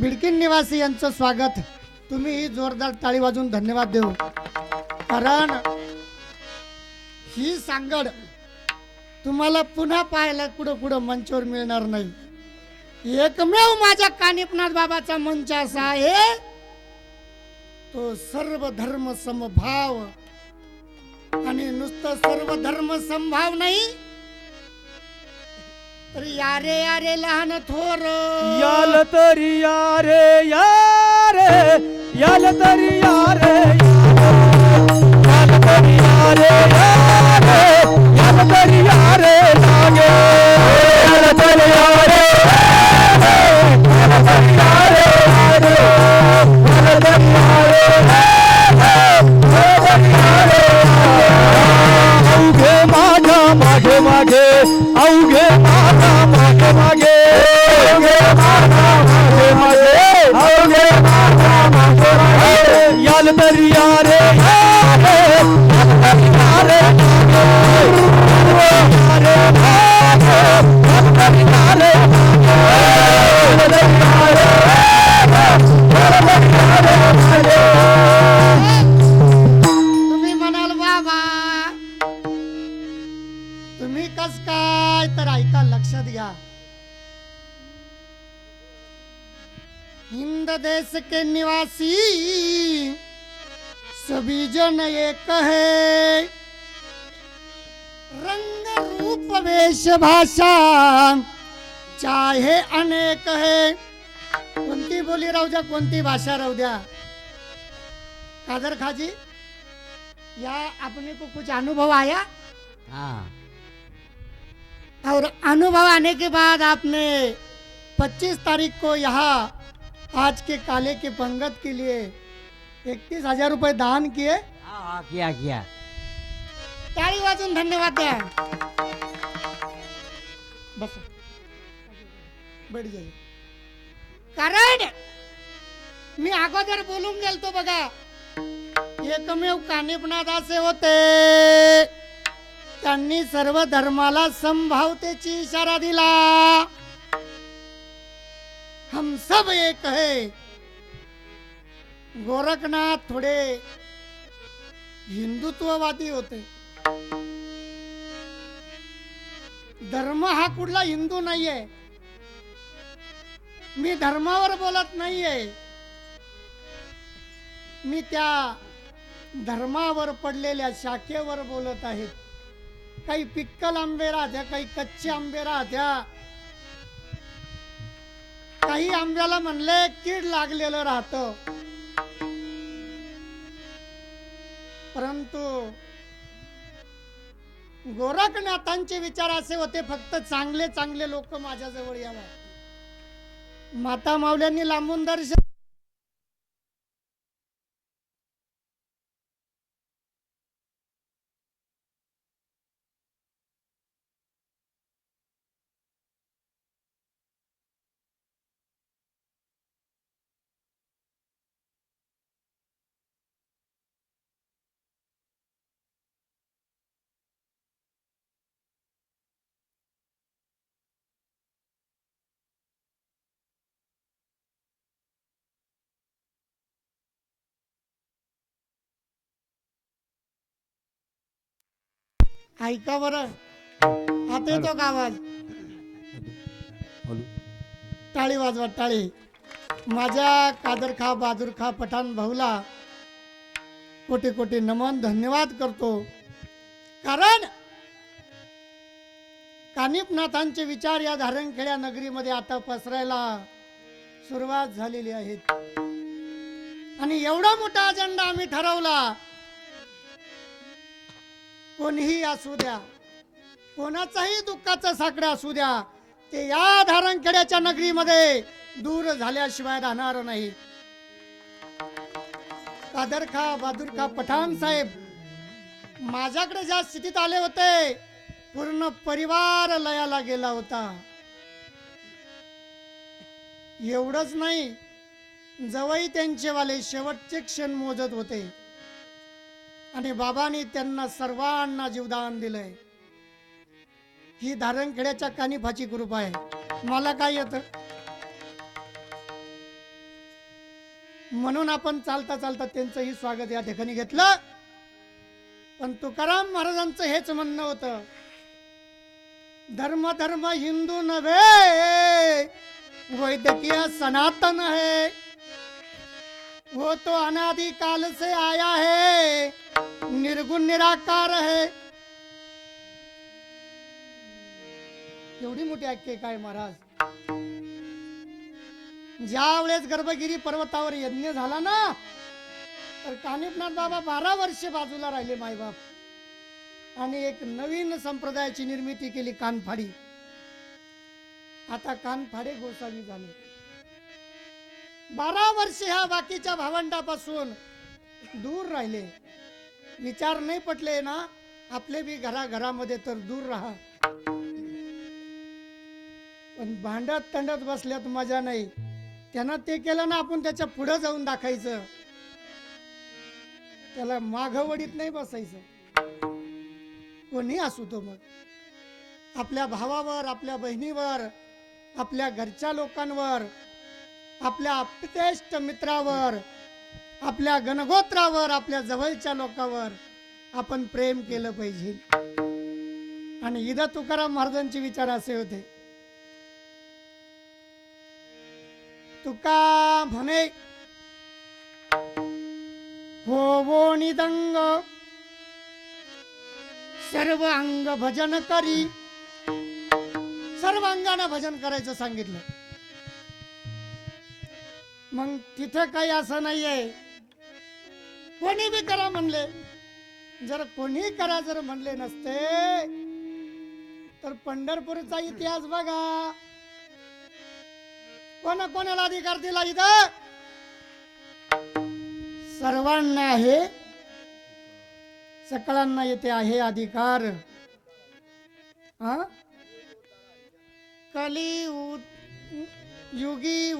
बिडकीन निवासी यांचं स्वागत. तुम्ही ही जोरदार टाळी वाजून धन्यवाद देऊ. कारण ही सांगड तुम्हाला पुन्हा पाहायला कुठं कुठं मंचावर मिळणार नाही. एकमेव माझ्या कानिपनाथ बाबाचा मंच असा आहे तो सर्व धर्म समभाव. आणि नुसतं सर्व धर्म संभाव नाही यारे यारे लहान थोर. याल तरी यारे रे याल तरी यारे याल तरी यारे याल तरी यारे. मागे अवघे माता मागे मागे. हिंद देश के निवासी सभी जन एक है रंग रूप वेश भाषा चाहे अनेक है। कोणती बोली राहू द्या कोणती भाषा राहू द्या। कादर खाजी या अपने को कुछ अनुभव आया? हाँ। और अनुभव आने के बाद आपने 25 तारीख को यहाँ आज के काले के पंगत के लिए इकतीस हजार रुपए दान किए। हाँ हाँ किया किया। टाळी वाजून धन्यवाद द्या। बस। बैठ जाईल कारण मी अगोदर बोलून गेलतो बघा एकमेव कानिपनाथ असे होते। त्यांनी सर्व धर्माला संभावतेची इशारा दिला। हम सब एक है गोरखनाथ थोडे हिंदुत्ववादी होते। धर्म हा कुठला हिंदू नाहीये। मी धर्मावर बोलत नाहीये। मी त्या धर्मावर पडलेल्या शाखेवर बोलत आहेत काही पिक्कल आंबे राहत्या काही कच्चे आंबे राहत्या काही आंब्याला म्हणले कीड लागलेलं राहतं. परंतु गोरखनाथांचे विचार असे होते फक्त चांगले चांगले लोक माझ्याजवळ यावं. माता माऊल्यांनी लांबून दर्शन ऐका बरं. आता येतो का आवाज? टाळी वाजवा टाळी. माझ्या कादर खा बहादूर खा पठाण भाऊला कोटी कोटी नमन धन्यवाद करतो. कारण कानिपनाथांचे विचार या धारणखेड्या नगरीमध्ये आता पसरायला सुरुवात झालेली आहेत. आणि एवढा मोठा अजेंडा आम्ही ठरवला कोणीही असू द्या कोणाचाही दुःखाचा साकडा असू द्या ते या धारणखेड्याच्या नगरीमध्ये दूर झाल्याशिवाय राहणार नाही. कादर खा बहादूर खा पठाण साहेब माझ्याकडे ज्या स्थितीत आले होते पूर्ण परिवार लयाला गेला होता. एवढंच नाही जवळ त्यांचे वाले शेवटचे क्षण मोजत होते. आणि बाबांनी त्यांना सर्वांना जीवदान दिलंय. ही धारणखेड्याच्या कानिफाची कृपा आहे. मला काय येतं? म्हणून आपण चालता चालता त्यांचंही स्वागत या ठिकाणी घेतलं. पण तुकाराम महाराजांचं हेच म्हणणं होतं. धर्म धर्म हिंदू नव्हे. वैद्यकीय सनातन है वो तो अनादि काल से आया है. निर्गुण निराकार आहे एवढी मोठी आख्य काय महाराज? ज्या वेळेस गर्भगिरी पर्वतावर यज्ञ झाला ना तर कानिपनाथ बाबा बारा वर्षे बाजूला राहिले मायबाप. आणि एक नवीन संप्रदायाची निर्मिती केली कानफाडी. आता कानफाडे गोसावी झाले. बारा वर्षे ह्या बाकीच्या भावंडापासून दूर राहिले. विचार नाही पटले ना आपले बी घराघरामध्ये तर दूर राहा. पण भांडत तंडत बसल्यात मजा नाही. त्यांना ते केलं ना आपण त्याच्या पुढे जाऊन दाखायचं. त्याला माघवडीत नाही बसायचं. कोणी असू तो मग. आपल्या भावावर आपल्या बहिणीवर आपल्या घरच्या लोकांवर आपल्या अप्यतेष्ट मित्रावर आपल्या गणगोत्रावर आपल्या जवळच्या लोकांवर आपण प्रेम केलं पाहिजे. आणि इदा तुकाराम महाराजांचे विचार असे होते. तुका म्हणे हो वो निदंग सर्व अंग भजन करी. सर्व अंगानं भजन करायचं सांगितलं. मग तिथं काही असं नाहीये. कोणी बी करा म्हणले. जर कोणी करा जर म्हणले नसते तर पंढरपूरचा इतिहास बघा. कोणा कोणाला अधिकार दिला इथं? सर्वांना आहे. सकळांना येथे आहे अधिकार. हा? कली युगी